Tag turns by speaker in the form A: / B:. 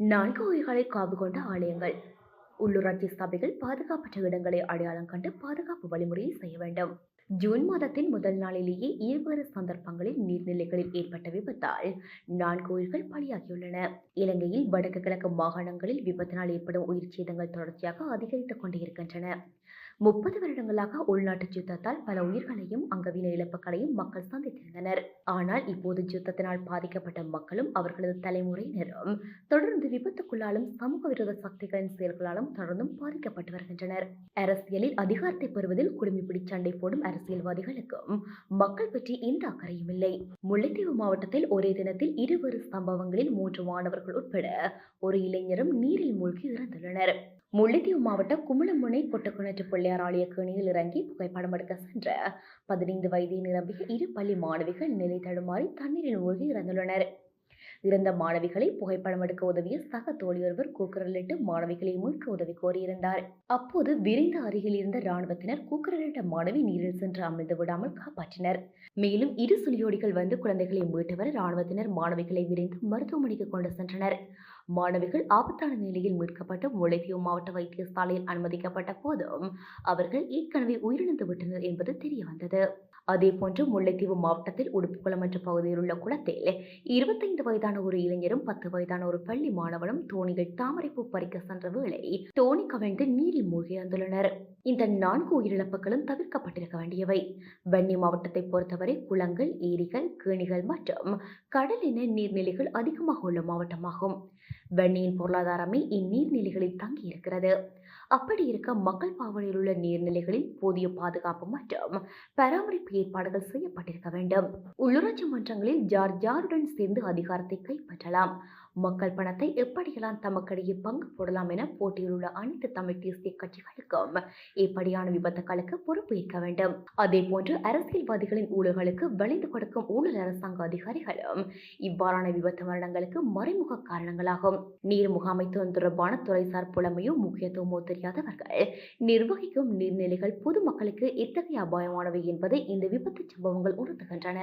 A: நான்கு உயிர்களை காவு கொண்ட ஆலயங்கள். உள்ளூராட்சி சபைகள் பாதுகாப்பற்ற இடங்களை அடையாளம் கண்டு பாதுகாப்பு வழிமுறையை செய்ய வேண்டும். ஜூன் மாதத்தின் முதல் நாளிலேயே இருவேறு சந்தர்ப்பங்களில் நீர்நிலைகளில் ஏற்பட்ட விபத்தால் நான்கு உயிர்கள் பலியாகியுள்ளன. இலங்கையில் வடக்கு கிழக்கு மாகாணங்களில் விபத்தினால் ஏற்படும் உயிர் சேதங்கள் தொடர்ச்சியாக அதிகரித்துக் கொண்டிருக்கின்றன முப்பது வருடங்களாக உள்நாட்டு யுத்தத்தால் பல உயிர்களையும் அங்கவீன இழப்புகளையும் மக்கள் சந்தித்திருந்தனர். ஆனால் இப்போது யுத்தத்தினால் பாதிக்கப்பட்ட மக்களும் அவர்களது தலைமுறையினரும் தொடர்ந்து விபத்துக்குள்ளாலும் சமூக விரோத சக்திகளின் செயல்களாலும் தொடர்ந்தும் பாதிக்கப்பட்டு வருகின்றனர். அரசியலில் அதிகாரத்தை பெறுவதில் குடுமிப்பிடி சண்டை போடும் அரசியல்வாதிகளுக்கும் மக்கள் பற்றி எந்த அக்கறையும் இல்லை. முல்லைத்தீவு மாவட்டத்தில் ஒரே தினத்தில் இருவேறு சம்பவங்களில் மூன்று மாணவர்கள் உட்பட ஒரு இளைஞரும் நீரில் மூழ்கி இறந்துள்ளனர். முல்லைத்தீவு மாவட்டம் குமுளமுனை கொட்டக்குணற்று பிள்ளையார் ஆலய கேணியில் இறங்கி புகைப்படம் எடுக்க சென்ற பதினைந்து வயதை நிரம்பிய இரு பள்ளி மாணவிகள் நிலை தடுமாறி தண்ணீரில் மூழ்கி இறந்துள்ளனர். இறந்த மாணவிகளை புகைப்படம் எடுக்க உதவிய சக தோழியொருவர் கூக்குரலிட்டு மாணவிகளை மீட்க உதவி கோரியிருந்தார். அப்போது விரைந்த அருகில் இருந்த ராணுவத்தினர் கூக்குரலிட்ட மாணவி நீரில் சென்று அமிழ்ந்து விடாமல் காப்பாற்றினர். மேலும் இரு சுழியோடிகள் வந்து குழந்தைகளை மீட்டவர் ராணுவத்தினர் மாணவிகளை விரைந்து மருத்துவமனைக்கு கொண்டு சென்றனர். மாணவிகள் ஆபத்தான நிலையில் மீட்கப்பட்டு முல்லைத்தீவு மாவட்ட வைத்தியசாலையில் அனுமதிக்கப்பட்ட போதும் அவர்கள் ஏற்கனவே உயிரிழந்து விட்டனர் என்பது தெரியவந்தது. அதேபோன்று முல்லைத்தீவு மாவட்டத்தில் உடுப்புக்குளம் என்ற பகுதியில் உள்ள குளத்தில் இருபத்தைந்து வயதான ஒரு இளைஞரும் பத்து வயதான ஒரு பள்ளி மாணவனும் தோணியில் தாமரைப்பூ பறிக்க சென்ற வேளை தோணி கவிழ்ந்து நீரில் மூழ்கி வந்துள்ளனர் இந்த நான்கு உயிரிழப்புகளும் தவிர்க்கப்பட்டிருக்க வேண்டியவை. வன்னி மாவட்டத்தை பொறுத்தவரை குளங்கள் ஏரிகள் கேணிகள் மற்றும் கடலின நீர்நிலைகள் அதிகமாக உள்ள மாவட்டமாகும். வன்னியின் பொருளாதாரமே இந்நீர்நிலைகளில் தங்கி இருக்கிறது அப்படி இருக்க மக்கள் பாவனையில் உள்ள நீர்நிலைகளில் போதிய பாதுகாப்பு மற்றும் பராமரிப்பு ஏற்பாடுகள் செய்யப்பட்டிருக்க வேண்டும். உள்ளூராட்சி மன்றங்களில் ஜார் ஜாருடன் சேர்ந்து அதிகாரத்தை கைப்பற்றலாம். மக்கள் பணத்தை எப்படியெல்லாம் தமக்கிடையே பங்கு போடலாம் என போட்டியில் உள்ள அனைத்து தமிழ் தேசிய கட்சிகளுக்கும் இப்படியான விபத்துகளுக்கு பொறுப்பு ஏற்க வேண்டும்? அதே போன்று அரசியல்வாதிகளின் ஊழல்களுக்கு வளைந்து கொடுக்கும் ஊழல் அரசாங்க அதிகாரிகளும் இவ்வாறான விபத்து மரணங்களுக்கு மறைமுக காரணங்களாகும். நீர் முகாமைத்துவம் தொடர்பான துறைசார் புலமையோ முக்கியத்துவமோ தெரியாதவர்கள் நிர்வகிக்கும் நீர்நிலைகள் பொதுமக்களுக்கு இத்தகைய அபாயமானவை என்பதை இந்த விபத்து சம்பவங்கள் உணர்த்துகின்றன.